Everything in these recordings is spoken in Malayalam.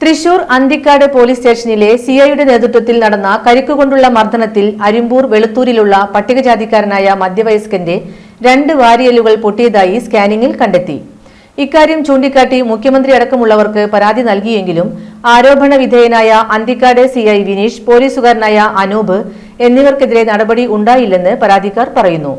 തൃശൂർ അന്തിക്കാട് പോലീസ് സ്റ്റേഷനിലെ സിഐയുടെ നേതൃത്വത്തിൽ നടന്ന കരിക്കുകൊണ്ടുള്ള മർദ്ദനത്തിൽ അരിമ്പൂർ വെളുത്തൂരിലുള്ള പട്ടികജാതിക്കാരനായ മധ്യവയസ്കന്റെ രണ്ട് വാരിയലുകൾ പൊട്ടിയതായി സ്കാനിംഗിൽ കണ്ടെത്തി. ഇക്കാര്യം ചൂണ്ടിക്കാട്ടി മുഖ്യമന്ത്രി അടക്കമുള്ളവർക്ക് പരാതി നൽകിയെങ്കിലും ആരോപണ വിധേയനായ അന്തിക്കാട് സിഐ വിനീഷ് പോലീസുകാരനായ അനൂപ് എന്നിവർക്കെതിരെ നടപടി ഉണ്ടായില്ലെന്ന് പരാതിക്കാർ പറയുന്നു.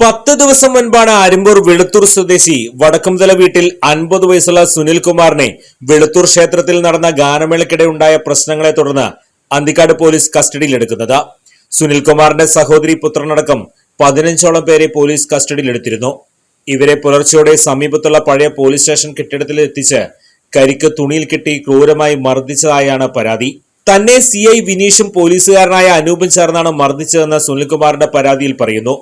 പത്ത് ദിവസം മുൻപാണ് അരിമ്പൂർ വെളുത്തൂർ സ്വദേശി വടക്കംതല വീട്ടിൽ അൻപത് വയസ്സുള്ള സുനിൽകുമാറിനെ വെളുത്തൂർ ക്ഷേത്രത്തിൽ നടന്ന ഗാനമേളയ്ക്കിടെ ഉണ്ടായ പ്രശ്നങ്ങളെ തുടർന്ന് അന്തിക്കാട് പോലീസ് കസ്റ്റഡിയിലെടുക്കുന്നത്. സുനിൽകുമാറിന്റെ സഹോദരി പുത്രനടക്കം പതിനഞ്ചോളം പേരെ പോലീസ് കസ്റ്റഡിയിലെടുത്തിരുന്നു. ഇവരെ പുലർച്ചെയോടെ സമീപത്തുള്ള പഴയ പോലീസ് സ്റ്റേഷൻ കെട്ടിടത്തിൽ എത്തിച്ച് കരിക്ക് തുണിയിൽ കെട്ടി ക്രൂരമായി മർദ്ദിച്ചതായാണ് പരാതി. തന്നെ സി ഐ വിനീഷും പോലീസുകാരനായ അനൂപും ചേർന്നാണ് മർദ്ദിച്ചതെന്ന് സുനിൽകുമാറിന്റെ പരാതിയിൽ പറയുന്നു.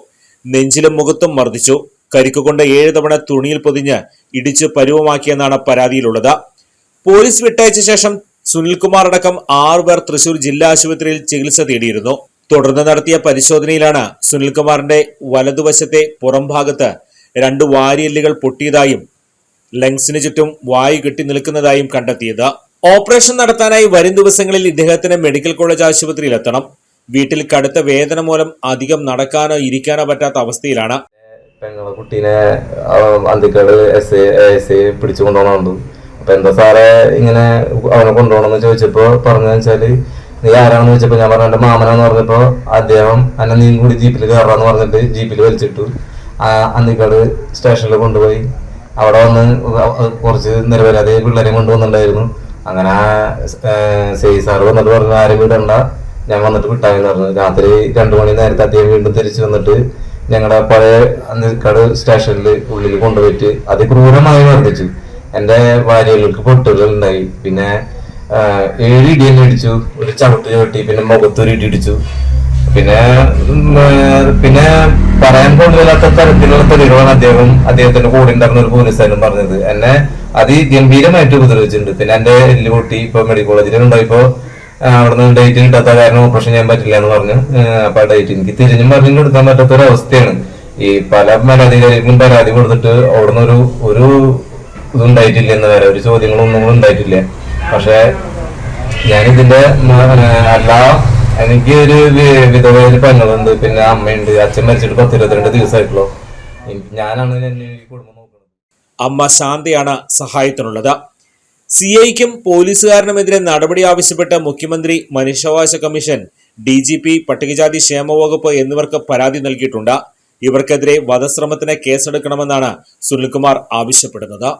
നെഞ്ചിലും മുഖത്തും മർദ്ദിച്ചു. കരിക്കുകൊണ്ട് ഏഴ് തവണ തുണിയിൽ പൊതിഞ്ഞ് ഇടിച്ച് പരുവമാക്കിയെന്നാണ് പരാതിയിലുള്ളത്. പോലീസ് വിട്ടയച്ച ശേഷം സുനിൽകുമാർ അടക്കം ആറുപേർ തൃശൂർ ജില്ലാ ആശുപത്രിയിൽ ചികിത്സ തേടിയിരുന്നു. തുടർന്ന് നടത്തിയ പരിശോധനയിലാണ് സുനിൽകുമാറിന്റെ വലതുവശത്തെ പുറംഭാഗത്ത് രണ്ട് വാരിയല്ലുകൾ പൊട്ടിയതായും ലങ്സിന് ചുറ്റും വായു കെട്ടി നിൽക്കുന്നതായും കണ്ടെത്തിയത്. ഓപ്പറേഷൻ നടത്താനായി വരും ദിവസങ്ങളിൽ ഇദ്ദേഹത്തിന് മെഡിക്കൽ കോളേജ് ആശുപത്രിയിൽ എത്തണം വീട്ടിൽ കടുത്ത വേദന മൂലം അധികം നടക്കാനോ ഇരിക്കാനോ പറ്റാത്ത അവസ്ഥയിലാണ്. പെങ്ങളെ കുട്ടീനെ അന്തിക്കാട് എസ് എസ് ഐ പിടിച്ചു കൊണ്ടുപോകണുണ്ട് അപ്പൊ എന്താ സാറേ ഇങ്ങനെ അവനെ കൊണ്ടുപോകണമെന്ന് ചോദിച്ചപ്പോ പറഞ്ഞു വെച്ചാൽ നീ ആരാണെന്ന് ചോദിച്ചപ്പോ ഞാൻ പറഞ്ഞ മാമനാന്ന് പറഞ്ഞപ്പോ അദ്ദേഹം എന്നെ നീ കൂടി ജീപ്പിൽ കയറാന്ന് പറഞ്ഞിട്ട് ജീപ്പിൽ വലിച്ചിട്ടു. അന്തിക്കാട് സ്റ്റേഷനിൽ കൊണ്ടുപോയി. അവിടെ വന്ന് കുറച്ച് നിരവധി പിള്ളേരെയും കൊണ്ടുവന്നിട്ടുണ്ടായിരുന്നു. അങ്ങനെ സി സാറ് വന്നിട്ട് പറഞ്ഞു ആരും വിടണ്ട. ഞാൻ വന്നിട്ട് വിട്ടായെന്ന് പറഞ്ഞു. രാത്രി രണ്ടു മണി നേരത്തെ അദ്ദേഹം വീണ്ടും തിരിച്ചു വന്നിട്ട് ഞങ്ങളുടെ പഴയ കട സ്റ്റേഷനിൽ ഉള്ളിൽ കൊണ്ടുപോയിട്ട് അതിക്രൂരമായി മർദ്ദിച്ചു. എന്റെ ഭാര്യകൾക്ക് പൊട്ടുകൾ ഉണ്ടായി പിന്നെ ഏഴ് ഇടി തന്നെ ഇടിച്ചു. ഒരു ചവിട്ട് ചവിട്ടി പിന്നെ മുഖത്തൊരു ഇടി ഇടിച്ചു. പിന്നെ പിന്നെ പറയാൻ കൊള്ളില്ലാത്ത തരത്തിലുള്ള തെളിവുകളാണ് അദ്ദേഹം അദ്ദേഹത്തിന്റെ കൂടെ ഉണ്ടായിരുന്ന ഒരു പോലീസുകാരനും പറഞ്ഞത്. എന്നെ അതിഗംഭീരമായിട്ട് ഉപദ്രവിച്ചിട്ടുണ്ട്. പിന്നെ എന്റെ എല്ല് പൊട്ടി ഇപ്പൊ മെഡിക്കൽ കോളേജിലുണ്ടായിപ്പോ അവിടുന്ന് ഡേറ്റ് കിട്ടാത്ത കാരണം ഓപ്പറേഷൻ ചെയ്യാൻ പറ്റില്ല എന്ന് പറഞ്ഞു. അപ്പൊ ആ ഡേറ്റ് എനിക്ക് തിരിഞ്ഞും പറഞ്ഞു കൊടുക്കാൻ പറ്റാത്ത ഒരു അവസ്ഥയാണ്. ഈ പല പരാതികാരികളും പരാതി കൊടുത്തിട്ട് അവിടുന്ന് ഒരു ഒരു ഇതുണ്ടായിട്ടില്ല എന്ന് വരെ. ഒരു ചോദ്യങ്ങളൊന്നും ഉണ്ടായിട്ടില്ല. പക്ഷെ ഞാൻ ഇതിന്റെ അല്ല എനിക്ക് ഒരു വിധവയിൽ പെങ്ങളുണ്ട്. പിന്നെ അമ്മയുണ്ട്. അച്ഛൻ മരിച്ചിട്ട് പത്ത് ഇരുപത്തിരണ്ട് ദിവസമായിട്ടുള്ളൂ ഞാനാണ് എന്നെ കുടുംബം നോക്കുന്നത് അമ്മ ശാന്തിയാണ് സഹായത്തിനുള്ളത്. സി ഐക്കും പോലീസുകാരനുമെതിരെ നടപടി ആവശ്യപ്പെട്ട് മുഖ്യമന്ത്രി മനുഷ്യാവകാശ കമ്മീഷൻ ഡി ജി പി പട്ടികജാതി ക്ഷേമ വകുപ്പ് എന്നിവർക്ക് പരാതി നൽകിയിട്ടുണ്ട്. ഇവർക്കെതിരെ വധശ്രമത്തിന് കേസെടുക്കണമെന്നാണ് സുനിൽകുമാർ ആവശ്യപ്പെടുന്നത്.